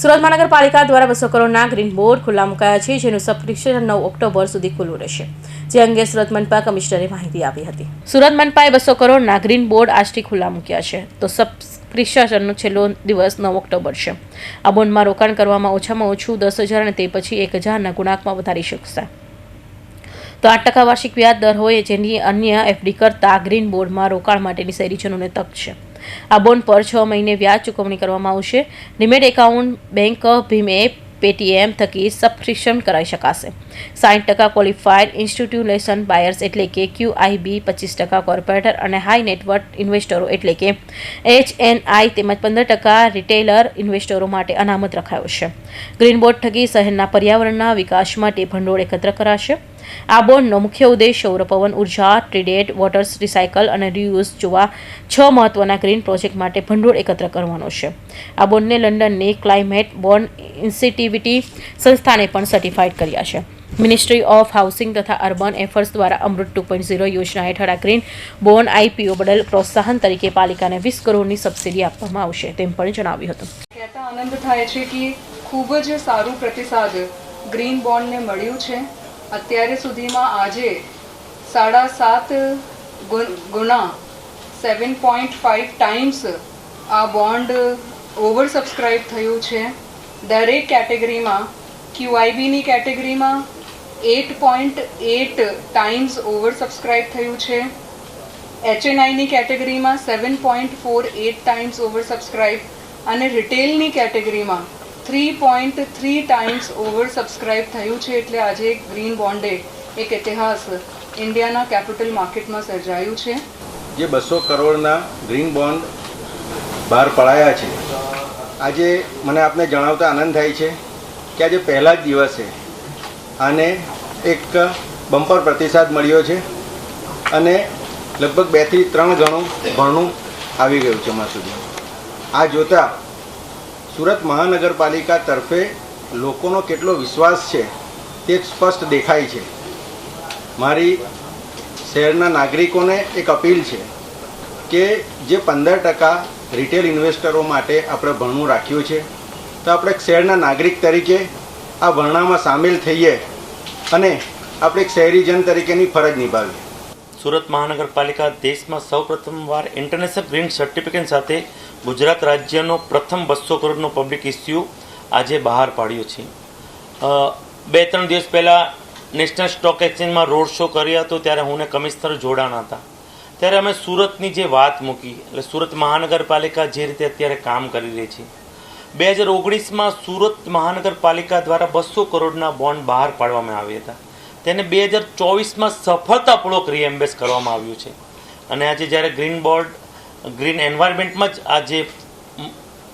સુરત મહાનગરપાલિકા દ્વારા બસો કરોડના ગ્રીન બોર્ડ ખુલ્લા મુકાયા છે, જેનું સબસ્ક્રિપ્શન નવ ઓક્ટોબર સુધી ખુલ્લું રહેશે. જે અંગે સુરત મનપા કમિશનરે માહિતી આપી હતી. સુરત મનપાએ બસો કરોડના ગ્રીન બોર્ડ આજથી ખુલ્લા મૂક્યા છે. તો સબસ્ક્રિપ્શનનો છેલ્લો દિવસ નવ ઓક્ટોબર છે. આ બોન્ડમાં રોકાણ કરવામાં ઓછામાં ઓછું દસ હજાર અને તે પછી એક હજારના ગુણાંકમાં વધારી શકશે. તો આઠ ટકા વાર્ષિક વ્યાજ દર હોય જેની અન્ય એફડી કરતાં ગ્રીન બોર્ડમાં રોકાણ માટેની શહેરીજનોને તક છે. આ બોન્ડ પર છ મહિને વ્યાજ ચૂકવણી કરવામાં આવશે. ડિમેટ એકાઉન્ટ, બેંક, ભીમે પેટીએમ થકી સબસ્ક્રિપ્શન કરાવી શકાશે. સાઠ ટકા ક્વોલિફાઈડ ઇન્સ્ટિટ્યુલેશન બાયર્સ એટલે કે ક્યુઆઈબી પચીસ ટકા કોર્પોરેટર અને હાઈ નેટવર્ક ઇન્વેસ્ટરો એટલે કે એચએનઆઈ તેમજ પંદર ટકા રિટેલર ઇન્વેસ્ટરો માટે અનામત રખાયો છે. ગ્રીન બોર્ડ થકી શહેરના પર્યાવરણના વિકાસ માટે ભંડોળ એકત્ર કરાશે. આ બોન્ડનો મુખ્ય ઉદ્દેશ સૌર પવન, ઊર્જા, ટ્રીડેટ વોટર્સ રિસાયકલ અને રિયુઝ જોવા છ મહત્વના ગ્રીન પ્રોજેક્ટ માટે ભંડોળ એકત્ર કરવાનો છે. આ બોન્ડને લંડનની ક્લાઇમેટ બોન્ડ ઇન્સિટિવિટી સંસ્થાને પણ સર્ટિફાઈડ કર્યા છે. મિનિસ્ટ્રી ઓફ હાઉસિંગ તથા અર્બન એફર્સ દ્વારા અમૃત ટુ પોઈન્ટ ઝીરો યોજના હેઠળ આ ગ્રીન બોન આઈપીઓ બદલ પ્રોત્સાહન તરીકે પાલિકાને વીસ કરોડની સબસિડી આપવામાં આવશે તેમ પણ જણાવ્યું હતું. કહેતા આનંદ થાય છે કે ખૂબ જ સારું પ્રતિસાદ ગ્રીન બોન્ડને મળ્યું છે. અત્યારે સુધીમાં આજે સાડા સાત ગુણા સેવન પોઈન્ટ ફાઇવ ટાઈમ્સ આ બોન્ડ ઓવર સબસ્ક્રાઇબ થયું છે. દરેક કેટેગરીમાં ક્યુઆઈબીની કેટેગરીમાં eight point eight times oversubscribe થયું છે. એચએનઆઈની કેટેગરીમાં seven point four eight times oversubscribe અને રિટેલની કેટેગરીમાં three point three times oversubscribe થયું છે એટલે આજે ગ્રીન બોન્ડે એક ઇતિહાસ ઇન્ડિયાના કેપિટલ માર્કેટમાં સર્જાયું છે. જે બસો કરોડના ગ્રીન બોન્ડ બહાર પડાયા છે. આજે મને આપને જણાવતા આનંદ થાય છે કે આજે પહેલા જ દિવસે આને એક બમ્પર પ્રતિસાદ મળ્યો છે અને લગભગ બેથી ત્રણ ગણું ભણું આવી ગયું છે અમારા સુધી. આ જોતાં સુરત મહાનગરપાલિકા તરફે લોકોનો કેટલો વિશ્વાસ છે તે સ્પષ્ટ દેખાય છે. મારી શહેરના નાગરિકોને એક અપીલ છે કે જે પંદર ટકા રિટેલ ઇન્વેસ્ટરો માટે આપણે ભરણું રાખ્યું છે, તો આપણે શહેરના નાગરિક તરીકે આ ભરણામાં સામેલ થઈએ અને આપણે શહેરીજન તરીકેની ફરજ નિભાવીએ. સુરત મહાનગરપાલિકા દેશમાં સૌપ્રથમવાર ઇન્ટરનેશનલ ગ્રીન સર્ટિફિકેટ સાથે ગુજરાત રાજ્યનો પ્રથમ બસો કરોડનો પબ્લિક ઇસ્યુ આજે બહાર પાડ્યો છે. બે ત્રણ દિવસ પહેલાં નેશનલ સ્ટોક એક્સચેન્જમાં રોડ શો કર્યો હતો, ત્યારે હું કમિશનર જોડાણા હતા. ત્યારે અમે સુરતની જે વાત મૂકી, એટલે સુરત મહાનગરપાલિકા જે રીતે અત્યારે કામ કરી રહી છે. બે હજાર ઓગણીસમાં સુરત મહાનગરપાલિકા દ્વારા બસો કરોડના બોન્ડ બહાર પાડવામાં આવ્યા હતા. તેને બે હજાર ચોવીસમાં સફળતાપૂર્વક રીએમ્બેસ કરવામાં આવ્યું છે. અને આજે જ્યારે ગ્રીન બોર્ડ ગ્રીન એન્વાયરમેન્ટમાં જ આ જે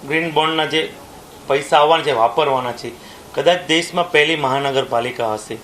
ગ્રીન બોન્ડના જે પૈસા આવવાના છે વાપરવાના છે, કદાચ દેશમાં પહેલી મહાનગરપાલિકા હશે.